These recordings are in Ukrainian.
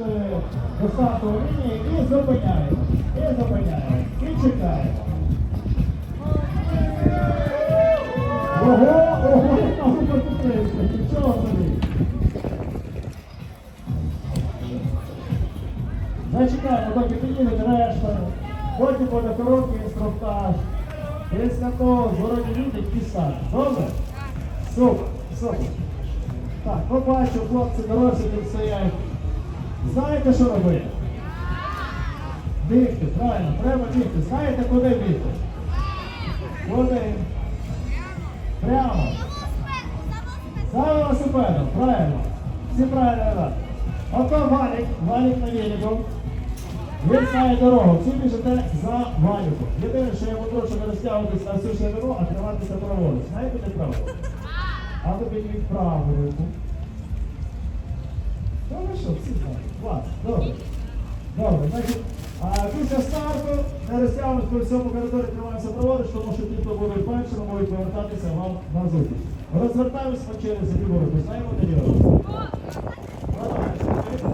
е, до стартової лінії і зупиняємо. І зупиняємо. І чекаємо. Ого, ого. Нічого собі. Зачекаємо, доки підійде решта. Потім буде короткий інструктаж. Після того зворотні люди і старт. Добре? Супер, супер. Так, побачу, хлопці дорослі тут стоять. Знаєте, що робити? Бігти, правильно, треба бігти. Знаєте, куди бігти? Куди? Прямо. За велосипедом, правильно. Всі правильно рад. Ото валік, валік на велику. Він знає дорогу, всі біжите за валіком. Єдине, що я щоб не розтягуватись на всю ширину, а триматися праворуч. Знаєте, де право? А ви підніміть праву руку. Ви всі знають. Добре. Добре, значить, після старту не розтягуємось по всьому коридорі, тримаємося праворуч, тому що ті, хто будуть першими, можуть повертатися вам на зустріч. Розвертаємось по черзі. Знаємо, ліва рука?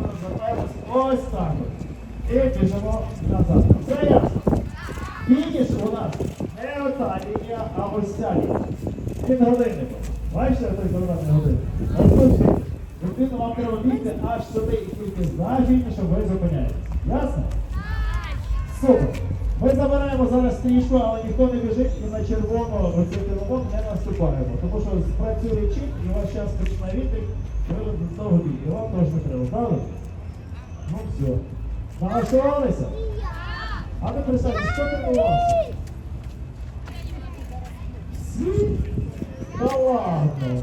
Розвертаємось ось так. І біжимо назад. Все ясно? Фініш у нас не ота лінія, а ось ця лінія. Під годинником. Бачите, той квадратний годинник? Ось Відповідно, вам треба бігти аж сюди і тільки значення, щоб ви зупиняєтесь. Ясно? Супер. Ми забираємо зараз стрічку, але ніхто не біжить і на червону оцю кіломон не наступаємо. Тому що спрацює чіп і у вас час почне відбіг, ви до того бій. І вам теж не треба, правда? Ну все. Налаштувалися? А ви представте, що тренувався? Всі? Та ладно.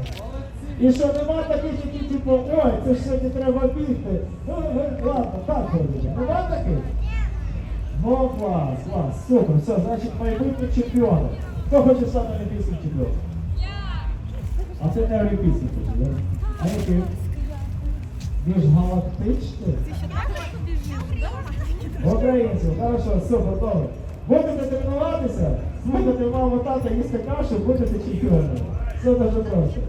І що нема таких, які типу, ой, це ж сьогодні треба бігти. Ну, ладно, так робите. Нема таких? Ну, клас, клас, супер, все, значить майбутні чемпіони. Хто хоче стати олімпійським чемпіоном? А це не олімпійський да? А який? Міжгалактичний? Українців, хорошо, супер, добре. Будете тренуватися, слухати маму тата, їсти кашу, будете чемпіонами. Все дуже просто.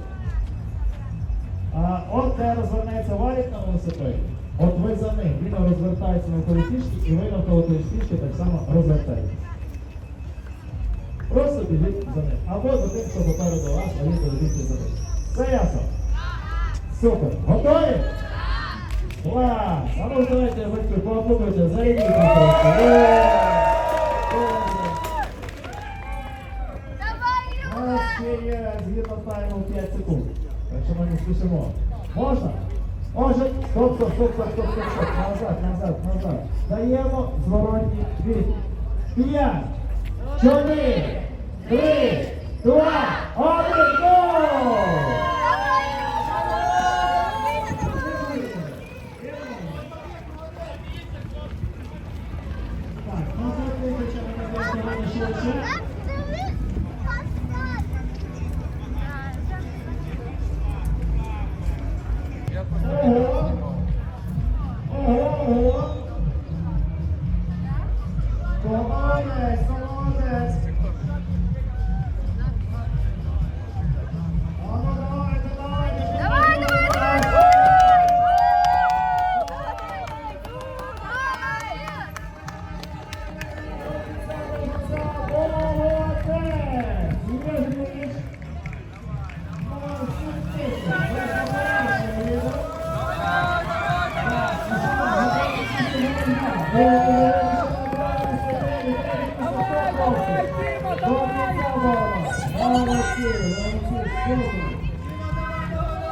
От де розвернеться валік на велосипеді, от ви за ним, він розвертається навколо фішки, і ви навколо тої фішки так само розвертаєтесь. Просто біжіть за ним. Або за тим, що попереду вас, а ви біжите за ним. Все ясно? Супер. Готові? Клас! А ну давайте батьки поаплодуйте, трошки. Є! Добре. У нас ще є згідно тайму 5 секунд. Так що ми не спішимо. Можна? Може, стоп, стоп, стоп, стоп, стоп, стоп, стоп. Назад, назад, назад. Даємо зворотні дві. П'ять, чотири, три, два, один, гол! Так, назад виключимо, ми зробимо швидше.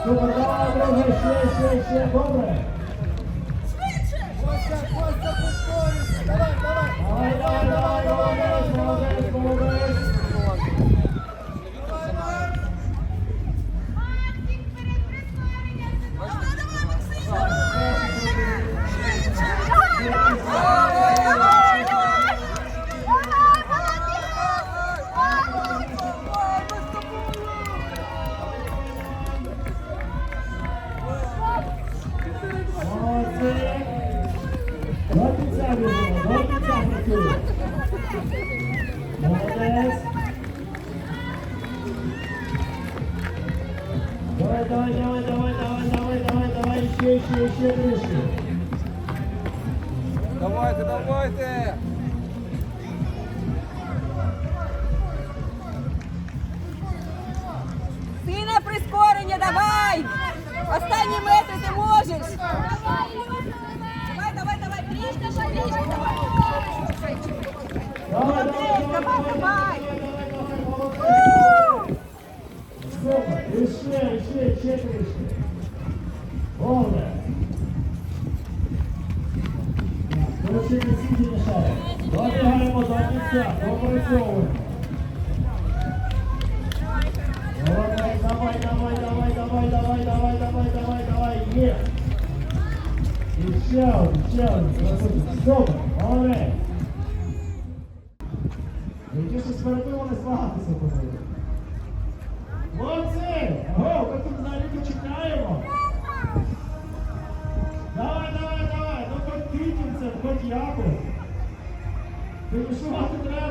Супер, давай, друже, ще, ще, ще, добре. Давай, давай. Давай, давай, давай, молодець, Давай, давай, давай, давай, давай, давай, давай, давай, ще, ще, ще трішки. Давайте, давайте. Сильне прискорення, давай! Останні метри ти можеш! Давай, давай, давай, трішки, ще трішки, давай! Молодець, давай, давай! Супер, і ще, трішки. Добре. Коротше, не сіді мішає. Добігаємо до кінця, допрацьовуємо. Молодець, давай, давай, давай, давай, давай, давай, давай, давай, давай, є. І ще один, ще один. Супер, молодець. Які щось не змагатися тобою. Хлопці! Го, ми тут взагалі чекаємо. Давай, давай, давай, ну хоч кітімцем, хоч якось. Фінішувати треба.